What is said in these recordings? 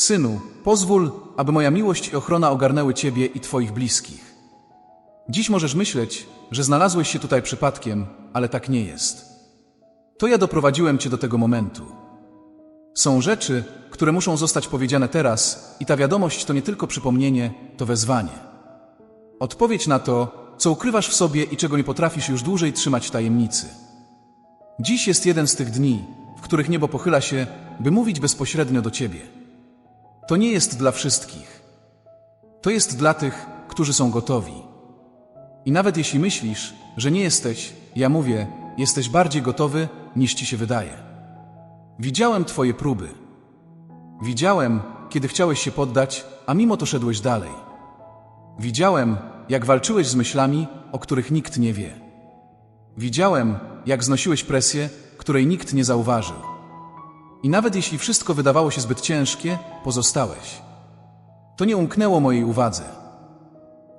Synu, pozwól, aby moja miłość i ochrona ogarnęły Ciebie i Twoich bliskich. Dziś możesz myśleć, że znalazłeś się tutaj przypadkiem, ale tak nie jest. To ja doprowadziłem Cię do tego momentu. Są rzeczy, które muszą zostać powiedziane teraz, i ta wiadomość to nie tylko przypomnienie, to wezwanie. Odpowiedź na to, co ukrywasz w sobie i czego nie potrafisz już dłużej trzymać w tajemnicy. Dziś jest jeden z tych dni, w których niebo pochyla się, by mówić bezpośrednio do Ciebie. To nie jest dla wszystkich. To jest dla tych, którzy są gotowi. I nawet jeśli myślisz, że nie jesteś, ja mówię, jesteś bardziej gotowy, niż ci się wydaje. Widziałem Twoje próby. Widziałem, kiedy chciałeś się poddać, a mimo to szedłeś dalej. Widziałem, jak walczyłeś z myślami, o których nikt nie wie. Widziałem, jak znosiłeś presję, której nikt nie zauważył. I nawet jeśli wszystko wydawało się zbyt ciężkie, pozostałeś. To nie umknęło mojej uwadze.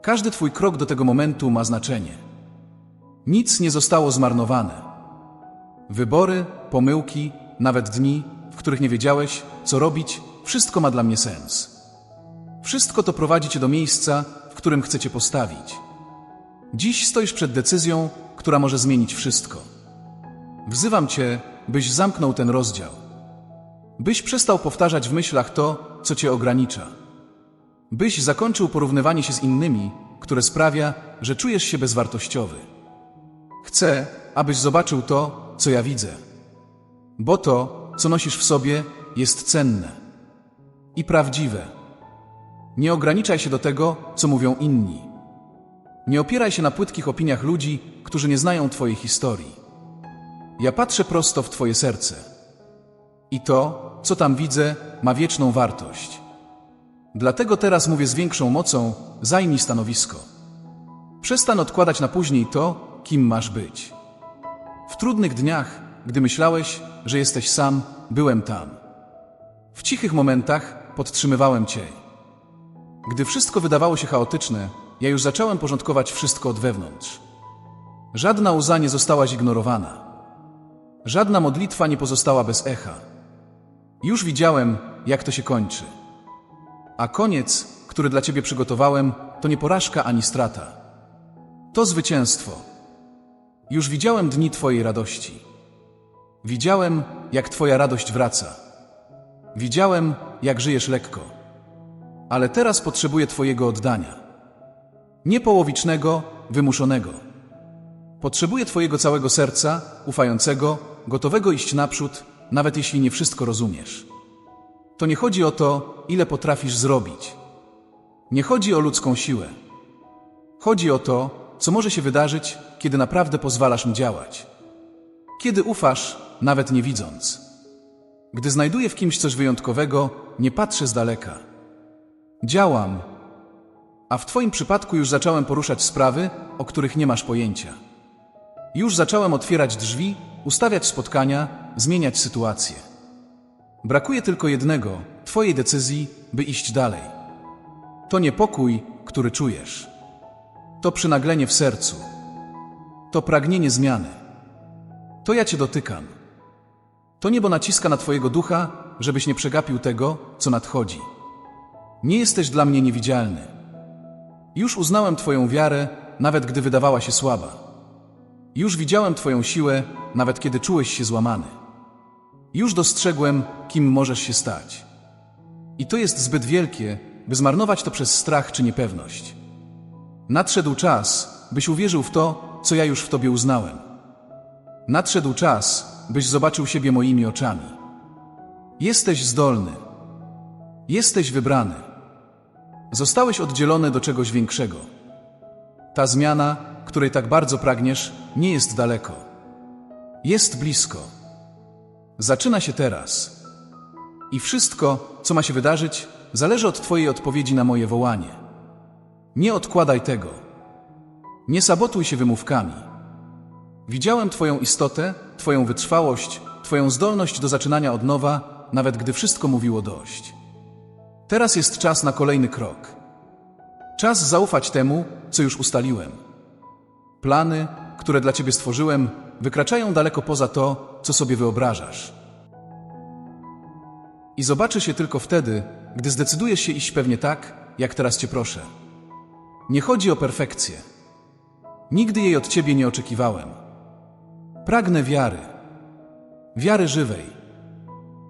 Każdy Twój krok do tego momentu ma znaczenie. Nic nie zostało zmarnowane. Wybory, pomyłki, nawet dni, w których nie wiedziałeś, co robić, wszystko ma dla mnie sens. Wszystko to prowadzi Cię do miejsca, w którym chcecie postawić. Dziś stoisz przed decyzją, która może zmienić wszystko. Wzywam Cię, byś zamknął ten rozdział. Byś przestał powtarzać w myślach to, co Cię ogranicza. Byś zakończył porównywanie się z innymi, które sprawia, że czujesz się bezwartościowy. Chcę, abyś zobaczył to, co ja widzę. Bo to, co nosisz w sobie, jest cenne i prawdziwe. Nie ograniczaj się do tego, co mówią inni. Nie opieraj się na płytkich opiniach ludzi, którzy nie znają Twojej historii. Ja patrzę prosto w Twoje serce. I to, co tam widzę, ma wieczną wartość. Dlatego teraz mówię z większą mocą: zajmij stanowisko. Przestań odkładać na później to, kim masz być. W trudnych dniach, gdy myślałeś, że jesteś sam, byłem tam. W cichych momentach podtrzymywałem Cię. Gdy wszystko wydawało się chaotyczne, ja już zacząłem porządkować wszystko od wewnątrz. Żadna łza nie została zignorowana. Żadna modlitwa nie pozostała bez echa. Już widziałem, jak to się kończy. A koniec, który dla Ciebie przygotowałem, to nie porażka ani strata. To zwycięstwo. Już widziałem dni Twojej radości. Widziałem, jak Twoja radość wraca. Widziałem, jak żyjesz lekko. Ale teraz potrzebuję Twojego oddania. Nie połowicznego, wymuszonego. Potrzebuję Twojego całego serca, ufającego, gotowego iść naprzód, nawet jeśli nie wszystko rozumiesz. To nie chodzi o to, ile potrafisz zrobić. Nie chodzi o ludzką siłę. Chodzi o to, co może się wydarzyć, kiedy naprawdę pozwalasz mi działać. Kiedy ufasz, nawet nie widząc. Gdy znajduję w kimś coś wyjątkowego, nie patrzę z daleka. Działam, a w Twoim przypadku już zacząłem poruszać sprawy, o których nie masz pojęcia. Już zacząłem otwierać drzwi, ustawiać spotkania, zmieniać sytuację. Brakuje tylko jednego Twojej decyzji, by iść dalej. To niepokój, który czujesz. To przynaglenie w sercu. To pragnienie zmiany. To ja Cię dotykam. To niebo naciska na Twojego ducha, żebyś nie przegapił tego, co nadchodzi. Nie jesteś dla mnie niewidzialny. Już uznałem Twoją wiarę, nawet gdy wydawała się słaba. Już widziałem Twoją siłę, nawet kiedy czułeś się złamany. Już dostrzegłem, kim możesz się stać. I to jest zbyt wielkie, by zmarnować to przez strach czy niepewność. Nadszedł czas, byś uwierzył w to, co ja już w Tobie uznałem. Nadszedł czas, byś zobaczył siebie moimi oczami. Jesteś zdolny. Jesteś wybrany. Zostałeś oddzielony do czegoś większego. Ta zmiana, której tak bardzo pragniesz, nie jest daleko. Jest blisko. Zaczyna się teraz. I wszystko, co ma się wydarzyć, zależy od Twojej odpowiedzi na moje wołanie. Nie odkładaj tego. Nie sabotuj się wymówkami. Widziałem Twoją istotę, Twoją wytrwałość, Twoją zdolność do zaczynania od nowa, nawet gdy wszystko mówiło dość. Teraz jest czas na kolejny krok. Czas zaufać temu, co już ustaliłem. Plany, które dla Ciebie stworzyłem, wykraczają daleko poza to, co sobie wyobrażasz. I zobaczy się tylko wtedy, gdy zdecydujesz się iść pewnie tak, jak teraz cię proszę. Nie chodzi o perfekcję. Nigdy jej od ciebie nie oczekiwałem. Pragnę wiary. Wiary żywej.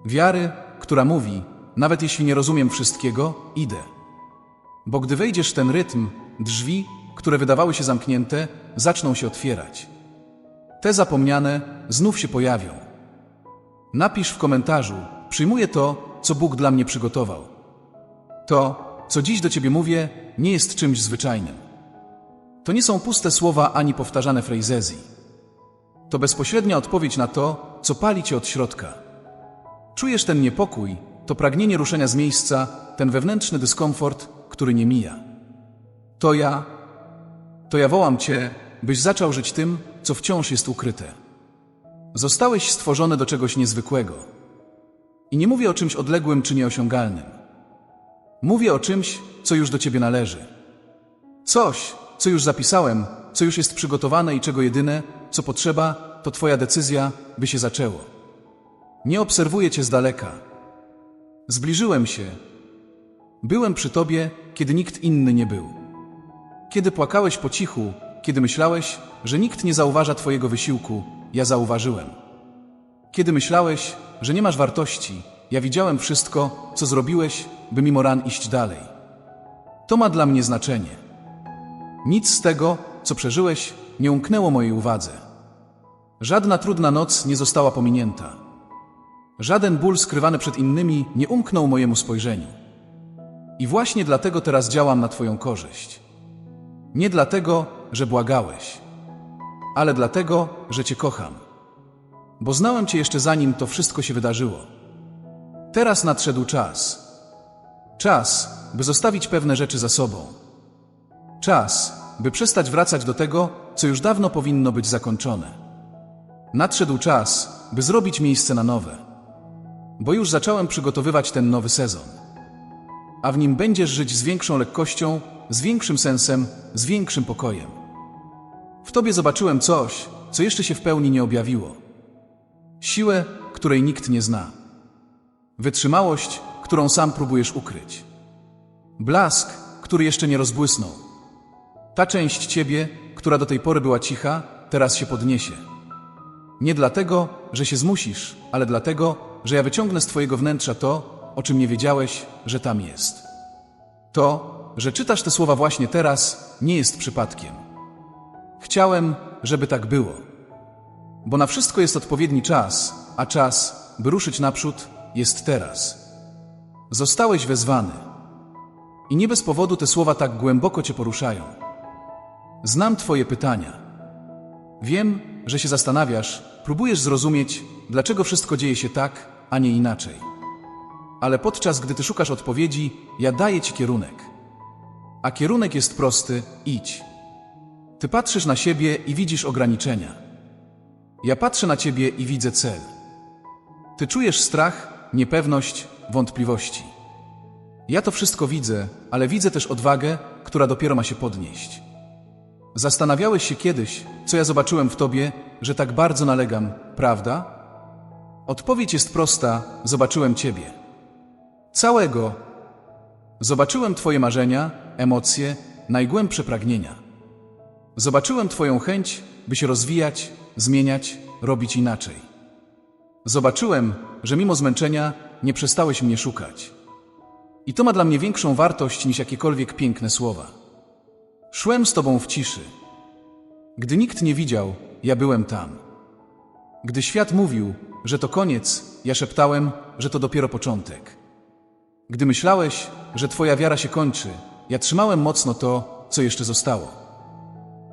Wiary, która mówi, nawet jeśli nie rozumiem wszystkiego, idę. Bo gdy wejdziesz w ten rytm, drzwi, które wydawały się zamknięte, zaczną się otwierać. Te zapomniane znów się pojawią. Napisz w komentarzu: Przyjmuję to, co Bóg dla mnie przygotował. To, co dziś do ciebie mówię, nie jest czymś zwyczajnym. To nie są puste słowa ani powtarzane frejzezji. To bezpośrednia odpowiedź na to, co pali cię od środka. Czujesz ten niepokój, to pragnienie ruszenia z miejsca, ten wewnętrzny dyskomfort, który nie mija. To ja, to ja wołam cię, byś zaczął żyć tym, co wciąż jest ukryte. Zostałeś stworzony do czegoś niezwykłego. I nie mówię o czymś odległym czy nieosiągalnym. Mówię o czymś, co już do ciebie należy. Coś, co już zapisałem, co już jest przygotowane i czego jedyne, co potrzeba, to twoja decyzja, by się zaczęło. Nie obserwuję cię z daleka. Zbliżyłem się. Byłem przy tobie, kiedy nikt inny nie był. Kiedy płakałeś po cichu, kiedy myślałeś, że nikt nie zauważa twojego wysiłku, ja zauważyłem. Kiedy myślałeś, że nie masz wartości, ja widziałem wszystko, co zrobiłeś, by mimo ran iść dalej. To ma dla mnie znaczenie. Nic z tego, co przeżyłeś, nie umknęło mojej uwadze. Żadna trudna noc nie została pominięta. Żaden ból skrywany przed innymi nie umknął mojemu spojrzeniu. I właśnie dlatego teraz działam na Twoją korzyść. Nie dlatego, że błagałeś, ale dlatego, że Cię kocham. Bo znałem Cię jeszcze zanim to wszystko się wydarzyło. Teraz nadszedł czas. Czas, by zostawić pewne rzeczy za sobą. Czas, by przestać wracać do tego, co już dawno powinno być zakończone. Nadszedł czas, by zrobić miejsce na nowe. Bo już zacząłem przygotowywać ten nowy sezon. A w nim będziesz żyć z większą lekkością, z większym sensem, z większym pokojem. W tobie zobaczyłem coś, co jeszcze się w pełni nie objawiło. Siłę, której nikt nie zna. Wytrzymałość, którą sam próbujesz ukryć. Blask, który jeszcze nie rozbłysnął. Ta część ciebie, która do tej pory była cicha, teraz się podniesie. Nie dlatego, że się zmusisz, ale dlatego, że ja wyciągnę z twojego wnętrza to, o czym nie wiedziałeś, że tam jest. To, że czytasz te słowa właśnie teraz, nie jest przypadkiem. Chciałem, żeby tak było. Bo na wszystko jest odpowiedni czas, a czas, by ruszyć naprzód, jest teraz. Zostałeś wezwany. I nie bez powodu te słowa tak głęboko cię poruszają. Znam twoje pytania. Wiem, że się zastanawiasz, próbujesz zrozumieć, dlaczego wszystko dzieje się tak, a nie inaczej. Ale podczas gdy ty szukasz odpowiedzi, ja daję ci kierunek. A kierunek jest prosty: idź. Ty patrzysz na siebie i widzisz ograniczenia. Ja patrzę na ciebie i widzę cel. Ty czujesz strach, niepewność, wątpliwości. Ja to wszystko widzę, ale widzę też odwagę, która dopiero ma się podnieść. Zastanawiałeś się kiedyś, co ja zobaczyłem w tobie, że tak bardzo nalegam, prawda? Odpowiedź jest prosta: zobaczyłem ciebie. Całego. Zobaczyłem twoje marzenia, emocje, najgłębsze pragnienia. Zobaczyłem twoją chęć, by się rozwijać, zmieniać, robić inaczej. Zobaczyłem, że mimo zmęczenia nie przestałeś mnie szukać. I to ma dla mnie większą wartość niż jakiekolwiek piękne słowa. Szłem z tobą w ciszy. Gdy nikt nie widział, ja byłem tam. Gdy świat mówił, że to koniec, ja szeptałem, że to dopiero początek. Gdy myślałeś, że twoja wiara się kończy, ja trzymałem mocno to, co jeszcze zostało.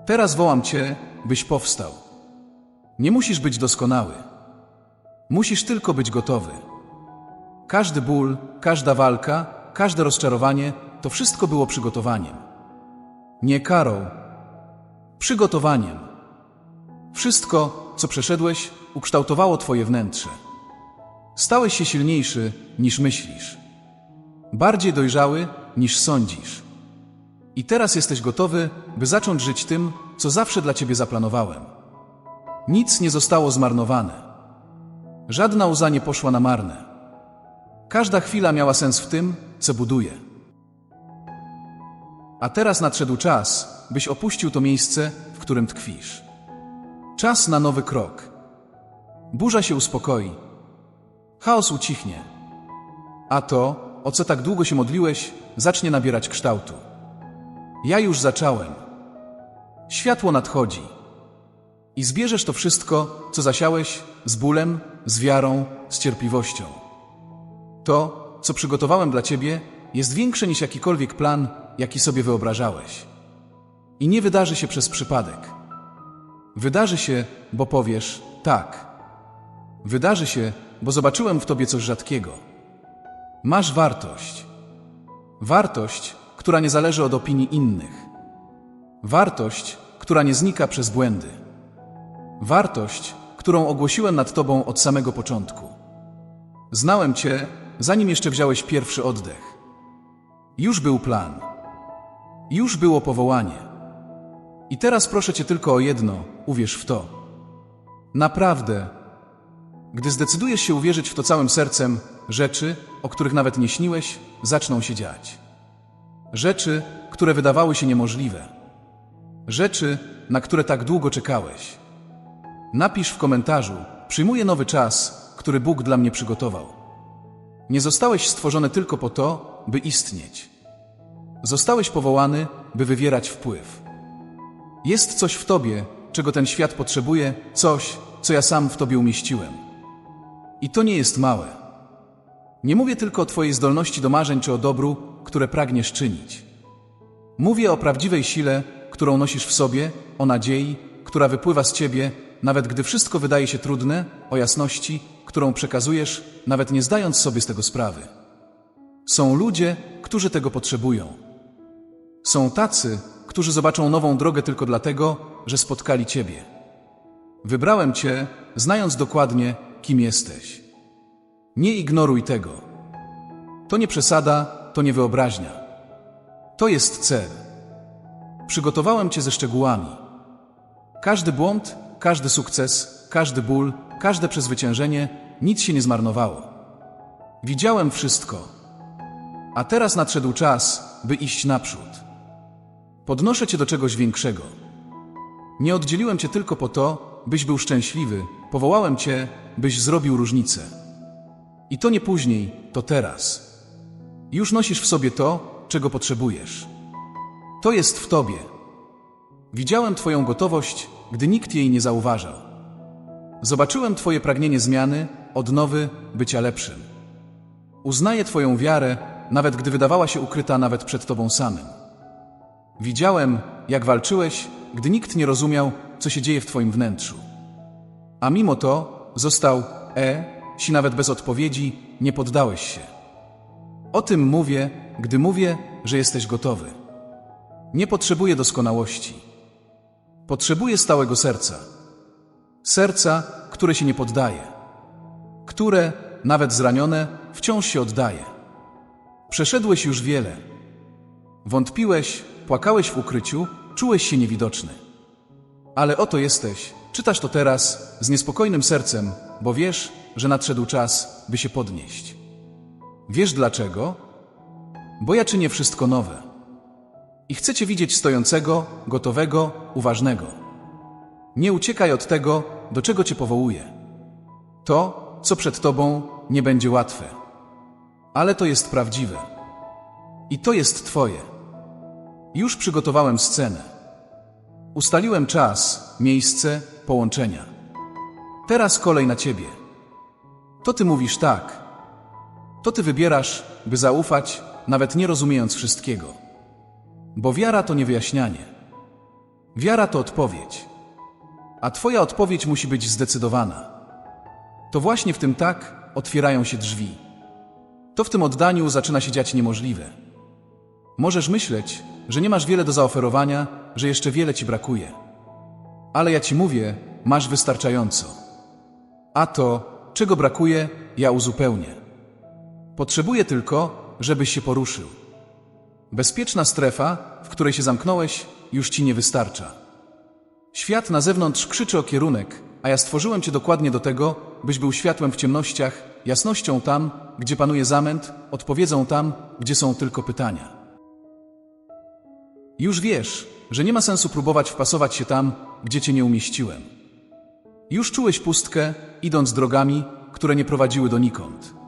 Teraz wołam cię, byś powstał. Nie musisz być doskonały. Musisz tylko być gotowy. Każdy ból, każda walka, każde rozczarowanie to wszystko było przygotowaniem. Nie karą, przygotowaniem. Wszystko, co przeszedłeś, ukształtowało Twoje wnętrze. Stałeś się silniejszy niż myślisz, bardziej dojrzały niż sądzisz. I teraz jesteś gotowy, by zacząć żyć tym, co zawsze dla Ciebie zaplanowałem. Nic nie zostało zmarnowane. Żadna łza nie poszła na marne. Każda chwila miała sens w tym, co buduję. A teraz nadszedł czas, byś opuścił to miejsce, w którym tkwisz. Czas na nowy krok. Burza się uspokoi. Chaos ucichnie. A to, o co tak długo się modliłeś, zacznie nabierać kształtu. Ja już zacząłem. Światło nadchodzi. I zbierzesz to wszystko, co zasiałeś, z bólem, z wiarą, z cierpliwością. To, co przygotowałem dla ciebie, jest większe niż jakikolwiek plan, jaki sobie wyobrażałeś. I nie wydarzy się przez przypadek. Wydarzy się, bo powiesz tak. Wydarzy się, bo zobaczyłem w tobie coś rzadkiego. Masz wartość. Wartość, która nie zależy od opinii innych. Wartość, która nie znika przez błędy. Wartość, którą ogłosiłem nad tobą od samego początku. Znałem cię, zanim jeszcze wziąłeś pierwszy oddech. Już był plan. Już było powołanie. I teraz proszę cię tylko o jedno: uwierz w to. Naprawdę. Gdy zdecydujesz się uwierzyć w to całym sercem, rzeczy, o których nawet nie śniłeś, zaczną się dziać. Rzeczy, które wydawały się niemożliwe. Rzeczy, na które tak długo czekałeś. Napisz w komentarzu: Przyjmuję nowy czas, który Bóg dla mnie przygotował. Nie zostałeś stworzony tylko po to, by istnieć. Zostałeś powołany, by wywierać wpływ. Jest coś w tobie, czego ten świat potrzebuje, coś, co ja sam w tobie umieściłem. I to nie jest małe. Nie mówię tylko o twojej zdolności do marzeń czy o dobru, które pragniesz czynić. Mówię o prawdziwej sile, którą nosisz w sobie, o nadziei, która wypływa z ciebie, nawet gdy wszystko wydaje się trudne, o jasności, którą przekazujesz, nawet nie zdając sobie z tego sprawy. Są ludzie, którzy tego potrzebują. Są tacy, którzy zobaczą nową drogę tylko dlatego, że spotkali Ciebie. Wybrałem Cię, znając dokładnie, kim jesteś. Nie ignoruj tego. To nie przesada, to nie wyobraźnia. To jest cel. Przygotowałem Cię ze szczegółami. Każdy błąd, każdy sukces, każdy ból, każde przezwyciężenie, nic się nie zmarnowało. Widziałem wszystko. A teraz nadszedł czas, by iść naprzód. Podnoszę Cię do czegoś większego. Nie oddzieliłem Cię tylko po to, byś był szczęśliwy, powołałem Cię, byś zrobił różnicę. I to nie później, to teraz. Już nosisz w sobie to, czego potrzebujesz. To jest w Tobie. Widziałem Twoją gotowość, gdy nikt jej nie zauważał. Zobaczyłem Twoje pragnienie zmiany, odnowy, bycia lepszym. Uznaję Twoją wiarę, nawet gdy wydawała się ukryta nawet przed Tobą samym. Widziałem, jak walczyłeś, gdy nikt nie rozumiał, co się dzieje w Twoim wnętrzu. A mimo to został E, si nawet bez odpowiedzi, nie poddałeś się. O tym mówię, gdy mówię, że jesteś gotowy. Nie potrzebuję doskonałości. Potrzebuję stałego serca. Serca, które się nie poddaje. Które, nawet zranione, wciąż się oddaje. Przeszedłeś już wiele. Wątpiłeś, płakałeś w ukryciu, czułeś się niewidoczny. Ale oto jesteś, czytasz to teraz z niespokojnym sercem, bo wiesz, że nadszedł czas, by się podnieść. Wiesz dlaczego? Bo ja czynię wszystko nowe. I chcę Cię widzieć stojącego, gotowego, uważnego. Nie uciekaj od tego, do czego Cię powołuję. To, co przed Tobą, nie będzie łatwe. Ale to jest prawdziwe. I to jest Twoje. Już przygotowałem scenę. Ustaliłem czas, miejsce, połączenia. Teraz kolej na ciebie. To ty mówisz tak. To ty wybierasz, by zaufać, nawet nie rozumiejąc wszystkiego. Bo wiara to nie wyjaśnianie. Wiara to odpowiedź. A twoja odpowiedź musi być zdecydowana. To właśnie w tym tak otwierają się drzwi. To w tym oddaniu zaczyna się dziać niemożliwe. Możesz myśleć, że nie masz wiele do zaoferowania, że jeszcze wiele ci brakuje. Ale ja ci mówię, masz wystarczająco. A to, czego brakuje, ja uzupełnię. Potrzebuję tylko, żebyś się poruszył. Bezpieczna strefa, w której się zamknąłeś, już ci nie wystarcza. Świat na zewnątrz krzyczy o kierunek, a ja stworzyłem cię dokładnie do tego, byś był światłem w ciemnościach, jasnością tam, gdzie panuje zamęt, odpowiedzą tam, gdzie są tylko pytania. Już wiesz, że nie ma sensu próbować wpasować się tam, gdzie cię nie umieściłem. Już czułeś pustkę, idąc drogami, które nie prowadziły donikąd.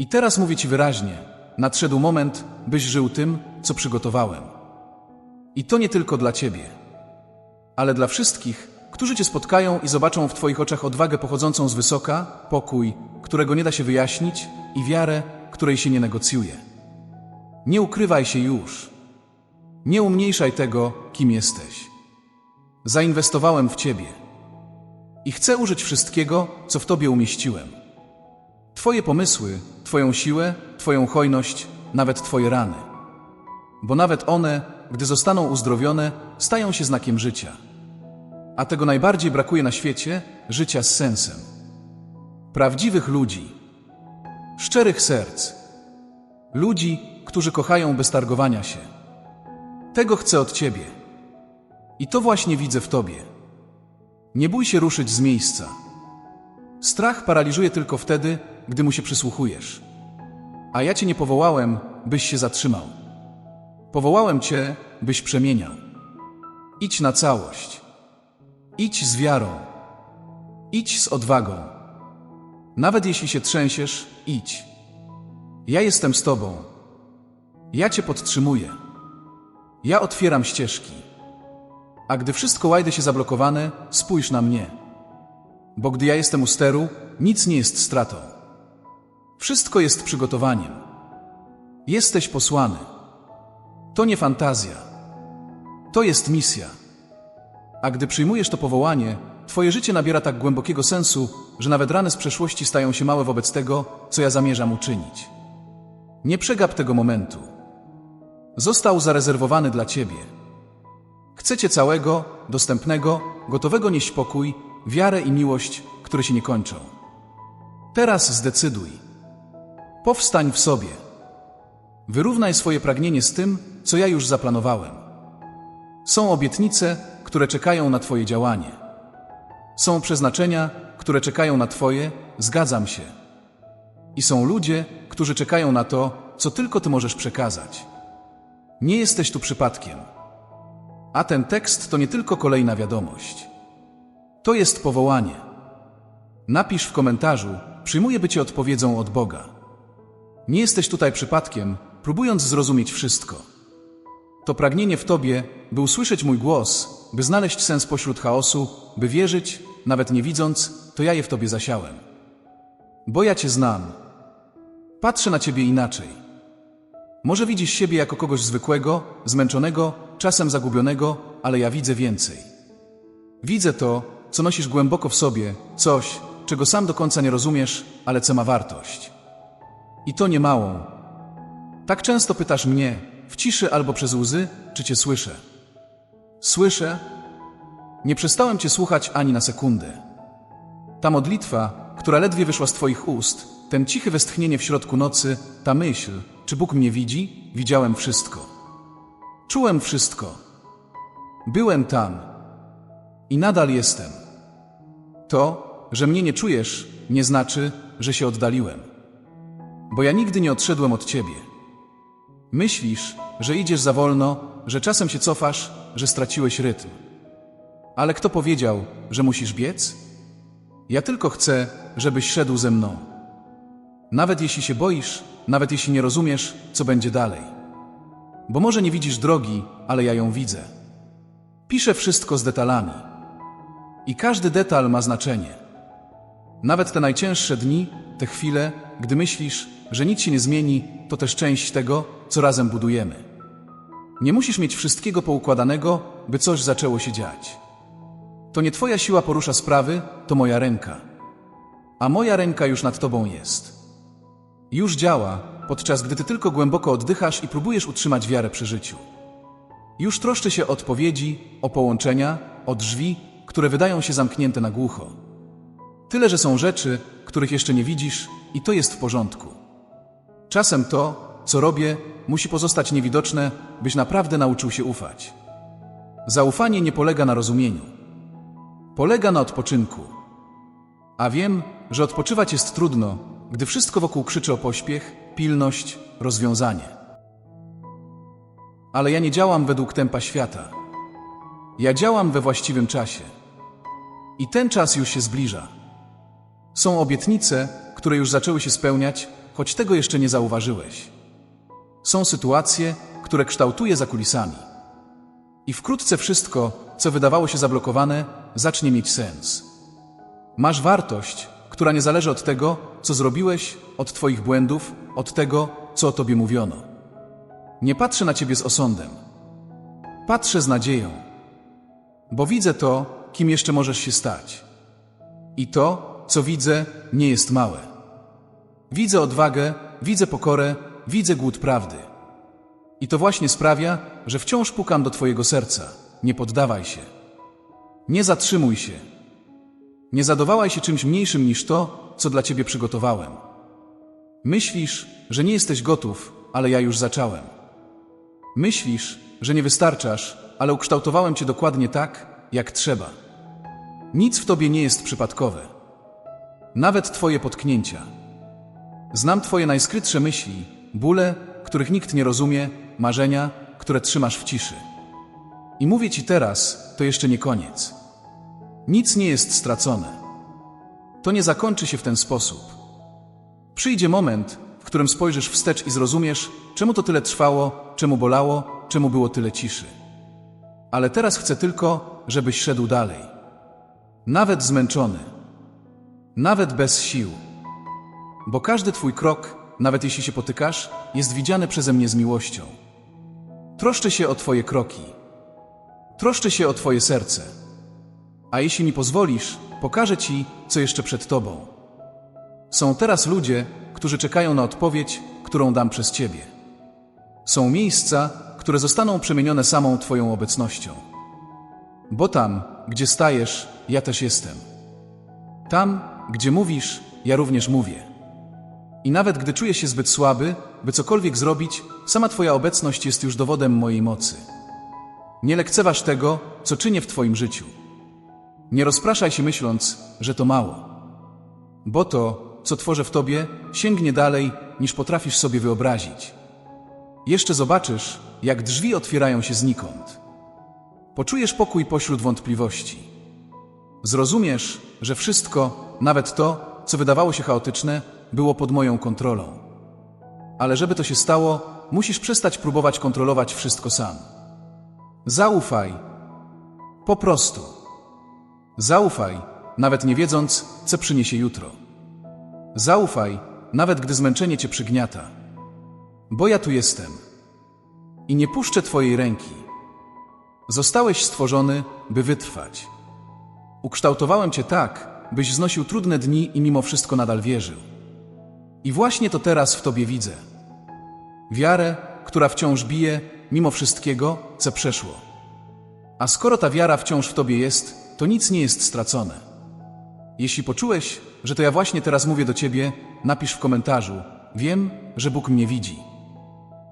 I teraz mówię ci wyraźnie, nadszedł moment, byś żył tym, co przygotowałem. I to nie tylko dla ciebie, ale dla wszystkich, którzy cię spotkają i zobaczą w twoich oczach odwagę pochodzącą z wysoka, pokój, którego nie da się wyjaśnić i wiarę, której się nie negocjuje. Nie ukrywaj się już. Nie umniejszaj tego, kim jesteś. Zainwestowałem w ciebie i chcę użyć wszystkiego, co w tobie umieściłem. Twoje pomysły, Twoją siłę, Twoją hojność, nawet Twoje rany. Bo nawet one, gdy zostaną uzdrowione, stają się znakiem życia. A tego najbardziej brakuje na świecie życia z sensem. Prawdziwych ludzi, szczerych serc, ludzi, którzy kochają bez targowania się. Tego chcę od Ciebie. I to właśnie widzę w Tobie. Nie bój się ruszyć z miejsca. Strach paraliżuje tylko wtedy, gdy mu się przysłuchujesz. A ja Cię nie powołałem, byś się zatrzymał. Powołałem Cię, byś przemieniał. Idź na całość. Idź z wiarą. Idź z odwagą. Nawet jeśli się trzęsiesz, idź. Ja jestem z Tobą. Ja Cię podtrzymuję. Ja otwieram ścieżki. A gdy wszystko łajdy się zablokowane, spójrz na mnie. Bo gdy ja jestem u steru, nic nie jest stratą. Wszystko jest przygotowaniem. Jesteś posłany. To nie fantazja. To jest misja. A gdy przyjmujesz to powołanie, Twoje życie nabiera tak głębokiego sensu, że nawet rany z przeszłości stają się małe wobec tego, co ja zamierzam uczynić. Nie przegap tego momentu. Został zarezerwowany dla Ciebie. Chcecie całego, dostępnego, gotowego nieść pokój, wiarę i miłość, które się nie kończą. Teraz zdecyduj. Powstań w sobie. Wyrównaj swoje pragnienie z tym, co ja już zaplanowałem. Są obietnice, które czekają na Twoje działanie. Są przeznaczenia, które czekają na Twoje, zgadzam się. I są ludzie, którzy czekają na to, co tylko Ty możesz przekazać. Nie jesteś tu przypadkiem. A ten tekst to nie tylko kolejna wiadomość. To jest powołanie. Napisz w komentarzu, przyjmuję bycie odpowiedzią od Boga. Nie jesteś tutaj przypadkiem, próbując zrozumieć wszystko. To pragnienie w Tobie, by usłyszeć mój głos, by znaleźć sens pośród chaosu, by wierzyć, nawet nie widząc, to ja je w Tobie zasiałem. Bo ja Cię znam. Patrzę na Ciebie inaczej. Może widzisz siebie jako kogoś zwykłego, zmęczonego, czasem zagubionego, ale ja widzę więcej. Widzę to, co nosisz głęboko w sobie, coś, czego sam do końca nie rozumiesz, ale co ma wartość. I to nie małą. Tak często pytasz mnie, w ciszy albo przez łzy, czy cię słyszę. Słyszę? Nie przestałem cię słuchać ani na sekundę. Ta modlitwa, która ledwie wyszła z twoich ust, ten cichy westchnienie w środku nocy, ta myśl, czy Bóg mnie widzi, widziałem wszystko. Czułem wszystko. Byłem tam. I nadal jestem. To, że mnie nie czujesz, nie znaczy, że się oddaliłem. Bo ja nigdy nie odszedłem od ciebie. Myślisz, że idziesz za wolno, że czasem się cofasz, że straciłeś rytm. Ale kto powiedział, że musisz biec? Ja tylko chcę, żebyś szedł ze mną. Nawet jeśli się boisz, nawet jeśli nie rozumiesz, co będzie dalej. Bo może nie widzisz drogi, ale ja ją widzę. Piszę wszystko z detalami. I każdy detal ma znaczenie. Nawet te najcięższe dni, te chwile, gdy myślisz, że nic się nie zmieni, to też część tego, co razem budujemy. Nie musisz mieć wszystkiego poukładanego, by coś zaczęło się dziać. To nie Twoja siła porusza sprawy, to moja ręka. A moja ręka już nad Tobą jest. Już działa, podczas gdy Ty tylko głęboko oddychasz i próbujesz utrzymać wiarę przy życiu. Już troszczy się o odpowiedzi, o połączenia, o drzwi, które wydają się zamknięte na głucho. Tyle, że są rzeczy, których jeszcze nie widzisz, i to jest w porządku. Czasem to, co robię, musi pozostać niewidoczne, byś naprawdę nauczył się ufać. Zaufanie nie polega na rozumieniu. Polega na odpoczynku. A wiem, że odpoczywać jest trudno, gdy wszystko wokół krzyczy o pośpiech, pilność, rozwiązanie. Ale ja nie działam według tempa świata. Ja działam we właściwym czasie. I ten czas już się zbliża. Są obietnice, które już zaczęły się spełniać, choć tego jeszcze nie zauważyłeś. Są sytuacje, które kształtuję za kulisami. I wkrótce wszystko, co wydawało się zablokowane, zacznie mieć sens. Masz wartość, która nie zależy od tego, co zrobiłeś, od Twoich błędów, od tego, co o Tobie mówiono. Nie patrzę na Ciebie z osądem. Patrzę z nadzieją, bo widzę to, kim jeszcze możesz się stać. I to, co widzę, nie jest małe. Widzę odwagę, widzę pokorę, widzę głód prawdy. I to właśnie sprawia, że wciąż pukam do Twojego serca. Nie poddawaj się. Nie zatrzymuj się. Nie zadowałaj się czymś mniejszym niż to, co dla Ciebie przygotowałem. Myślisz, że nie jesteś gotów, ale ja już zacząłem. Myślisz, że nie wystarczasz, ale ukształtowałem Cię dokładnie tak, jak trzeba. Nic w Tobie nie jest przypadkowe. Nawet Twoje potknięcia. Znam Twoje najskrytsze myśli, bóle, których nikt nie rozumie, marzenia, które trzymasz w ciszy. I mówię Ci teraz, to jeszcze nie koniec. Nic nie jest stracone. To nie zakończy się w ten sposób. Przyjdzie moment, w którym spojrzysz wstecz i zrozumiesz, czemu to tyle trwało, czemu bolało, czemu było tyle ciszy. Ale teraz chcę tylko, żebyś szedł dalej. Nawet zmęczony. Nawet bez sił. Bo każdy Twój krok, nawet jeśli się potykasz, jest widziany przeze mnie z miłością. Troszczę się o Twoje kroki. Troszczę się o Twoje serce. A jeśli mi pozwolisz, pokażę Ci, co jeszcze przed Tobą. Są teraz ludzie, którzy czekają na odpowiedź, którą dam przez Ciebie. Są miejsca, które zostaną przemienione samą Twoją obecnością. Bo tam, gdzie stajesz, ja też jestem. Tam, gdzie mówisz, ja również mówię. I nawet gdy czuję się zbyt słaby, by cokolwiek zrobić, sama Twoja obecność jest już dowodem mojej mocy. Nie lekceważ tego, co czynię w Twoim życiu. Nie rozpraszaj się myśląc, że to mało. Bo to, co tworzę w Tobie, sięgnie dalej, niż potrafisz sobie wyobrazić. Jeszcze zobaczysz, jak drzwi otwierają się znikąd. Poczujesz pokój pośród wątpliwości. Zrozumiesz, że wszystko, nawet to, co wydawało się chaotyczne, było pod moją kontrolą. Ale żeby to się stało, musisz przestać próbować kontrolować wszystko sam. Zaufaj. Po prostu. Zaufaj, nawet nie wiedząc, co przyniesie jutro. Zaufaj, nawet gdy zmęczenie cię przygniata. Bo ja tu jestem. I nie puszczę twojej ręki. Zostałeś stworzony, by wytrwać. Ukształtowałem cię tak, byś znosił trudne dni i mimo wszystko nadal wierzył. I właśnie to teraz w tobie widzę. Wiarę, która wciąż bije, mimo wszystkiego, co przeszło. A skoro ta wiara wciąż w tobie jest, to nic nie jest stracone. Jeśli poczułeś, że to ja właśnie teraz mówię do ciebie, napisz w komentarzu: Wiem, że Bóg mnie widzi.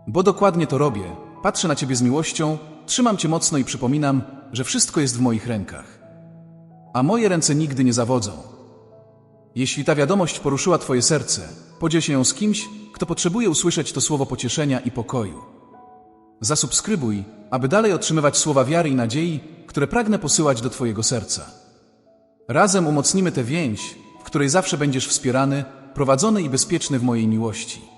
Bo dokładnie to robię. Patrzę na ciebie z miłością, trzymam cię mocno i przypominam, że wszystko jest w moich rękach. A moje ręce nigdy nie zawodzą. Jeśli ta wiadomość poruszyła twoje serce, podziel się ją z kimś, kto potrzebuje usłyszeć to słowo pocieszenia i pokoju. Zasubskrybuj, aby dalej otrzymywać słowa wiary i nadziei, które pragnę posyłać do Twojego serca. Razem umocnimy tę więź, w której zawsze będziesz wspierany, prowadzony i bezpieczny w mojej miłości.